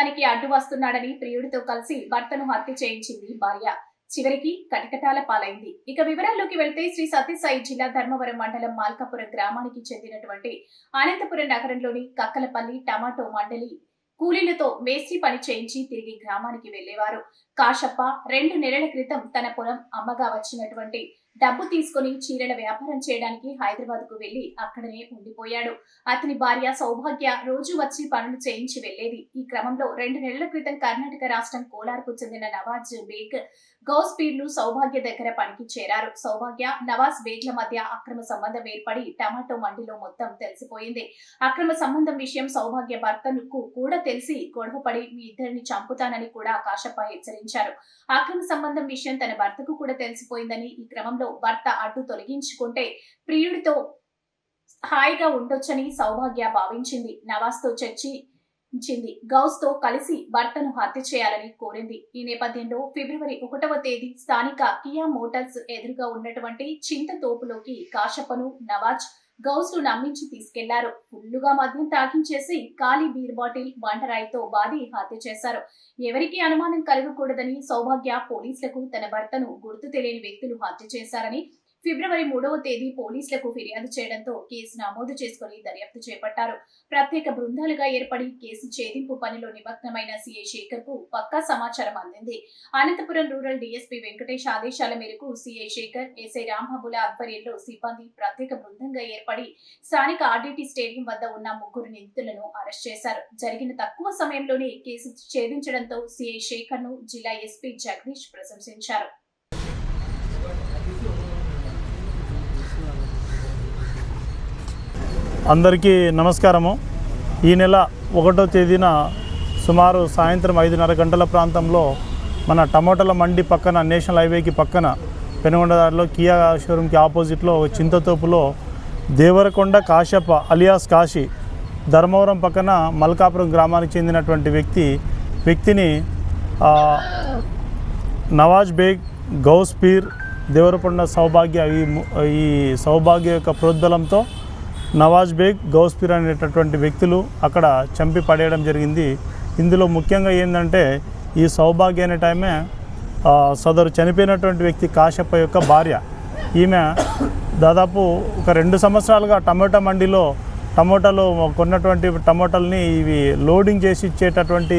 అక్రమ అడ్డు వస్తున్నాడని ప్రియుడితో కలిసి భర్తను హత్య చేయించింది భార్య. చివరికి కటకటాల పాలైంది. ఇక వివరాల్లోకి వెళ్తే శ్రీ సత్యసాయి జిల్లా ధర్మవరం మండలం మాల్కాపురం గ్రామానికి చెందినటువంటి అనంతపురం నగరంలోని కక్కలపల్లి టమాటో మండలి కూలీలతో మేస్త్రి పని చేయించి తిరిగి గ్రామానికి వెళ్ళేవారు కాశప్ప రెండు నెలల క్రితం తన పొలం అమ్మగా వచ్చినటువంటి డబ్బు తీసుకుని చీరల వ్యాపారం చేయడానికి హైదరాబాద్కు వెళ్ళి అక్కడనే ఉండిపోయాడు. అతని భార్య సౌభాగ్య రోజు వచ్చి పనులు చేయించి వెళ్ళేది ఈ క్రమంలో రెండు నెలల క్రితం కర్ణాటక రాష్ట్రం కోలార్కు చెందిన నవాజ్ బేగ్ గౌస్ పీర్లు సౌభాగ్య దగ్గర పనికి చేరారు. సౌభాగ్య నవాజ్ బేగ్ల మధ్య అక్రమ సంబంధం ఏర్పడి టమాటో మండిలో మొత్తం తెలిసిపోయింది. అక్రమ సంబంధం విషయం సౌభాగ్య భర్తకు కూడా తెలిసి గొడవపడి మీ ఇద్దరిని చంపుతానని కూడా కాశప్ప హెచ్చరించారు. అక్రమ సంబంధం విషయం తన భర్తకు కూడా తెలిసిపోయిందని ఈ క్రమంలో భర్త అడ్డు తొలగించుకుంటే ప్రియుడితో హాయిగా ఉండొచ్చని సౌభాగ్య భావించింది. నవాజ్తో చర్చి గౌస్తో గౌస్తో కలిసి భర్తను హత్య చేయాలని కోరింది. ఈ నేపథ్యంలో ఫిబ్రవరి ఒకటవ తేదీ స్థానిక కియా మోటార్స్ ఎదురుగా ఉన్నటువంటి చింత తోపులోకి నవాజ్ గౌస్ను నమ్మించి తీసుకెళ్ళారు. ఫుల్లుగా మద్యం తాకించేసి ఖాళీ బీర్ బాటిల్ వంటరాయితో బాధి హత్య చేశారు. ఎవరికి అనుమానం కలగకూడదని సౌభాగ్య పోలీసులకు తన భర్తను గుర్తు తెలియని వ్యక్తులు హత్య చేశారని ఫిబ్రవరి మూడవ తేదీ పోలీసులకు ఫిర్యాదు చేయడంతో కేసు నమోదు చేసుకుని దర్యాప్తు చేపట్టారు. ప్రత్యేక బృందాలుగా ఏర్పడి కేసు ఛేదింపు పనిలో నిమగ్నమైన సీఐ శేఖర్కు పక్కా సమాచారం అందింది. అనంతపురం రూరల్ డీఎస్పీ వెంకటేష్ ఆదేశాల మేరకు సీఐ శేఖర్ ఎస్ఐ రాంబాబుల ఆధ్వర్యంలో సిబ్బంది ప్రత్యేక బృందంగా ఏర్పడి స్థానిక ఆర్డీటీ స్టేడియం వద్ద ఉన్న ముగ్గురు నిందితులను అరెస్ట్ చేశారు. జరిగిన తక్కువ సమయంలోనే కేసు ఛేదించడంతో సీఐ శేఖర్ను జిల్లా ఎస్పీ జగదీష్ ప్రశంసించారు. అందరికీ నమస్కారము. ఈ నెల ఒకటో తేదీన సుమారు సాయంత్రం ఐదున్నర గంటల ప్రాంతంలో మన టమోటాల మండి పక్కన నేషనల్ హైవేకి పక్కన పెనుగొండదారిలో కియా షోరూమ్కి ఆపోజిట్లో చింతతోపులో దేవరకొండ కాశ్యప అలియాస్ కాశీ ధర్మవరం పక్కన మల్కాపురం గ్రామానికి చెందినటువంటి వ్యక్తి వ్యక్తిని నవాజ్ బేగ్ గౌస్ పీర్ దేవరకొండ సౌభాగ్య ఈ ఈ సౌభాగ్య యొక్క ప్రోద్బలంతో నవాజ్ బేగ్ గౌస్పీర్ అనేటటువంటి వ్యక్తులు అక్కడ చంపి పడేయడం జరిగింది. ఇందులో ముఖ్యంగా ఏంటంటే ఈ సౌభాగ్య అనే టైమే సదరు చనిపోయినటువంటి వ్యక్తి కాశప్ప యొక్క భార్య. ఈమె దాదాపు ఒక రెండు సంవత్సరాలుగా టమోటా మండిలో టమోటాలు కొన్నటువంటి టమోటాలని ఇవి లోడింగ్ చేసి ఇచ్చేటటువంటి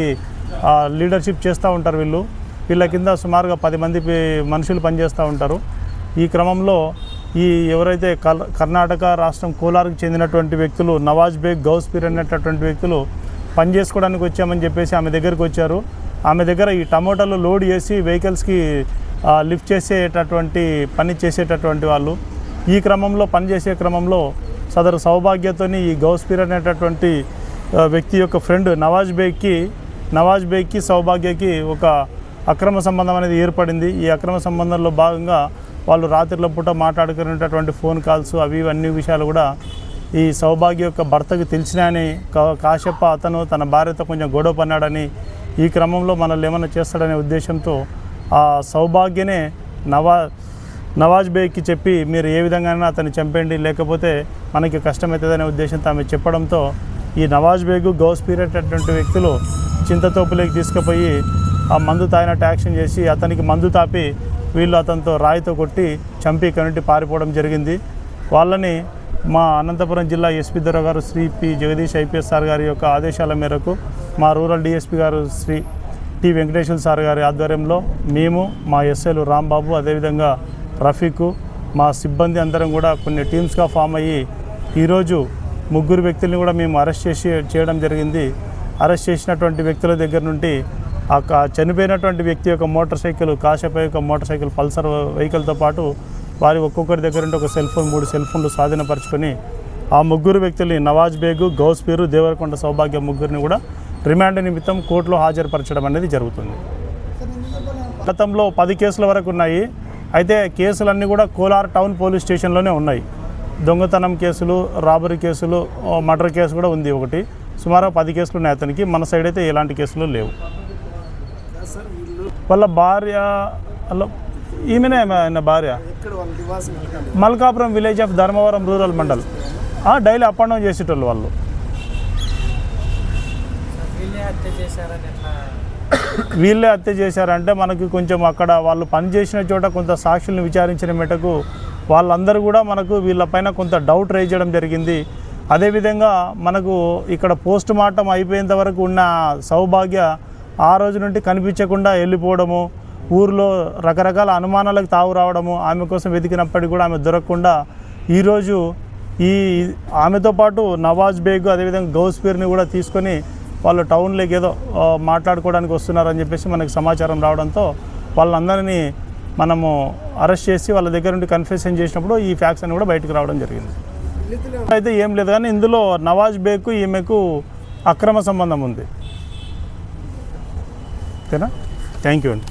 లీడర్షిప్ చేస్తూ ఉంటారు వీళ్ళు. వీళ్ళ కింద సుమారుగా పది మంది మనుషులు పనిచేస్తూ ఉంటారు. ఈ క్రమంలో ఈ ఎవరైతే కల్ కర్ణాటక రాష్ట్రం కోలార్కి చెందినటువంటి వ్యక్తులు నవాజ్ బేగ్ గౌస్పీర్ అనేటటువంటి వ్యక్తులు పని చేసుకోవడానికి వచ్చామని చెప్పేసి ఆమె దగ్గరికి వచ్చారు. ఆమె దగ్గర ఈ టమోటాలు లోడ్ చేసి వెహికల్స్కి లిఫ్ట్ చేసేటటువంటి పని చేసేటటువంటి వాళ్ళు. ఈ క్రమంలో పనిచేసే క్రమంలో సదరు సౌభాగ్యతోని ఈ గౌస్పీర్ అనేటటువంటి వ్యక్తి యొక్క ఫ్రెండ్ నవాజ్ బేగ్కి నవాజ్ బేగ్కి సౌభాగ్యకి ఒక అక్రమ సంబంధం అనేది ఏర్పడింది. ఈ అక్రమ సంబంధంలో భాగంగా వాళ్ళు రాత్రిలో పూట మాట్లాడుకునేటటువంటి ఫోన్ కాల్స్ అవి ఇవి అన్ని విషయాలు కూడా ఈ సౌభాగ్య యొక్క భర్తకు తెలిసినాయని కా- కాశ్యప్ప అతను తన భార్యతో కొంచెం గొడవ పన్నాడని ఈ క్రమంలో మనల్ని ఏమైనా చేస్తాడనే ఉద్దేశంతో ఆ సౌభాగ్యనే నవా నవాజ్ బేగ్కి చెప్పి మీరు ఏ విధంగానైనా అతన్ని చంపండి లేకపోతే మనకి కష్టమవుతుందనే ఉద్దేశంతో ఆమె చెప్పడంతో ఈ నవాజ్ బేగు గౌస్ పీరియడ్ అటువంటి వ్యక్తులు చింతతోపులోకి తీసుకుపోయి ఆ మందు తాగినట్టు యాక్షన్ చేసి అతనికి మందు తాపి వీళ్ళు అతనితో రాయితో కొట్టి చంపి కనుంటి పారిపోవడం జరిగింది. వాళ్ళని మా అనంతపురం జిల్లా ఎస్పీ దొర గారు Shri P Jagadish IPS sir గారి యొక్క ఆదేశాల మేరకు మా రూరల్ డిఎస్పీ గారు శ్రీ టి వెంకటేశ్వర సార్ గారి ఆధ్వర్యంలో మేము మా ఎస్ఐలు రాంబాబు అదేవిధంగా రఫీకు మా సిబ్బంది అందరం కూడా కొన్ని టీమ్స్గా ఫామ్ అయ్యి ఈరోజు ముగ్గురు వ్యక్తుల్ని కూడా మేము అరెస్ట్ చేసి చేయడం జరిగింది. అరెస్ట్ చేసినటువంటి వ్యక్తుల దగ్గర నుండి ఆ చనిపోయినటువంటి వ్యక్తి యొక్క మోటార్ సైకిల్ కాశపై యొక్క మోటార్ సైకిల్ పల్సర్ వెహికల్తో పాటు వారి ఒక్కొక్కరి దగ్గర నుండి ఒక సెల్ ఫోన్ మూడు సెల్ ఫోన్లు స్వాధీనపరుచుకొని ఆ ముగ్గురు వ్యక్తుల్ని నవాజ్ బేగు గౌస్ పీరు దేవరకొండ సౌభాగ్య ముగ్గురిని కూడా రిమాండ్ నిమిత్తం కోర్టులో హాజరుపరచడం అనేది జరుగుతుంది. గతంలో పది కేసుల వరకు ఉన్నాయి. అయితే కేసులన్నీ కూడా కోలార్ టౌన్ పోలీస్ స్టేషన్లోనే ఉన్నాయి. దొంగతనం కేసులు రాబరీ కేసులు మర్డర్ కేసు కూడా ఉంది ఒకటి. సుమారు పది కేసులు ఉన్నాయి అతనికి. మన సైడ్ అయితే ఎలాంటి కేసులు లేవు. వాళ్ళ భార్య వాళ్ళ ఈమెనే ఆయన భార్య? Malkapuram village of Dharmavaram rural mandal. Daily up and down చేసేటోళ్ళు వాళ్ళు. వీళ్ళే హత్య చేశారంటే మనకి కొంచెం అక్కడ వాళ్ళు పనిచేసిన చోట కొంత సాక్షుల్ని విచారించిన మెటకు వాళ్ళందరూ కూడా మనకు వీళ్ళపైన కొంత డౌట్ రేజ్ చేయడం జరిగింది. అదేవిధంగా మనకు ఇక్కడ పోస్ట్ మార్టం అయిపోయేంత వరకు ఉన్న సౌభాగ్య ఆ రోజు నుండి కనిపించకుండా వెళ్ళిపోవడము ఊర్లో రకరకాల అనుమానాలకు తావు రావడము ఆమె కోసం వెతికినప్పటికీ కూడా ఆమె దొరకకుండా ఈరోజు ఈ ఆమెతో పాటు నవాజ్ బేగ్ అదేవిధంగా గౌస్పీర్ని కూడా తీసుకొని వాళ్ళు టౌన్లోకి ఏదో మాట్లాడుకోవడానికి వస్తున్నారని చెప్పేసి మనకు సమాచారం రావడంతో వాళ్ళందరినీ మనము అరెస్ట్ చేసి వాళ్ళ దగ్గర నుండి కన్ఫెషన్ చేసినప్పుడు ఈ ఫ్యాక్స్ అని కూడా బయటకు రావడం జరిగింది. అయితే ఏం లేదు కానీ ఇందులో నవాజ్ బేగ్కు ఈమెకు అక్రమ సంబంధం ఉంది. ఓకేనా? థ్యాంక్ యూ అండి.